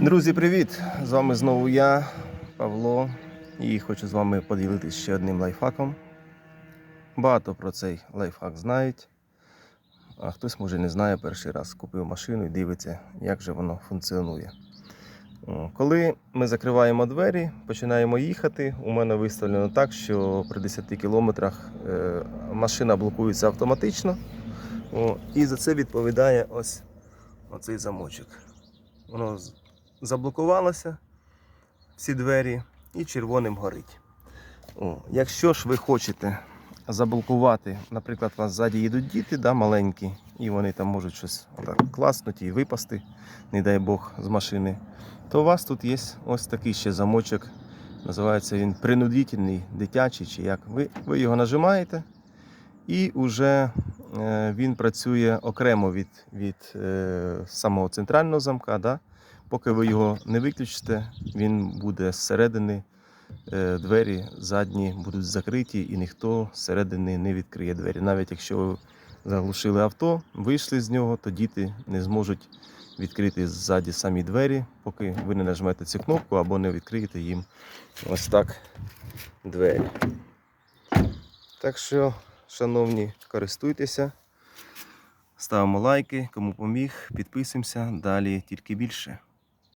Друзі, привіт! З вами знову я, Павло, і хочу з вами поділитися ще одним лайфхаком. Багато про цей лайфхак знають, а хтось може не знає, перший раз купив машину і дивиться, як же воно функціонує. Коли ми закриваємо двері, починаємо їхати, у мене виставлено так, що при 10 кілометрах е, машина блокується автоматично. І за це відповідає ось оцей замочок. Воно заблокувалося, всі двері, і червоним горить. О, якщо ж ви хочете заблокувати, наприклад, у вас ззаді їдуть діти, да, маленькі, і вони там можуть щось так класнути і випасти, не дай Бог, з машини, то у вас тут є ось такий ще замочок. Називається він принудительний, дитячий чи як. Ви, ви його нажимаєте, і вже е, він працює окремо від, від е, самого центрального замка. Да? Поки ви його не виключите, він буде зсередини, е, двері задні будуть закриті і ніхто зсередини не відкриє двері. Навіть якщо ви заглушили авто, вийшли з нього, то діти не зможуть відкрити ззаді самі двері, поки ви не нажмете цю кнопку або не відкриєте їм ось так двері. Так що, шановні, користуйтеся, ставимо лайки, кому поміг, підписуємося, далі тільки більше.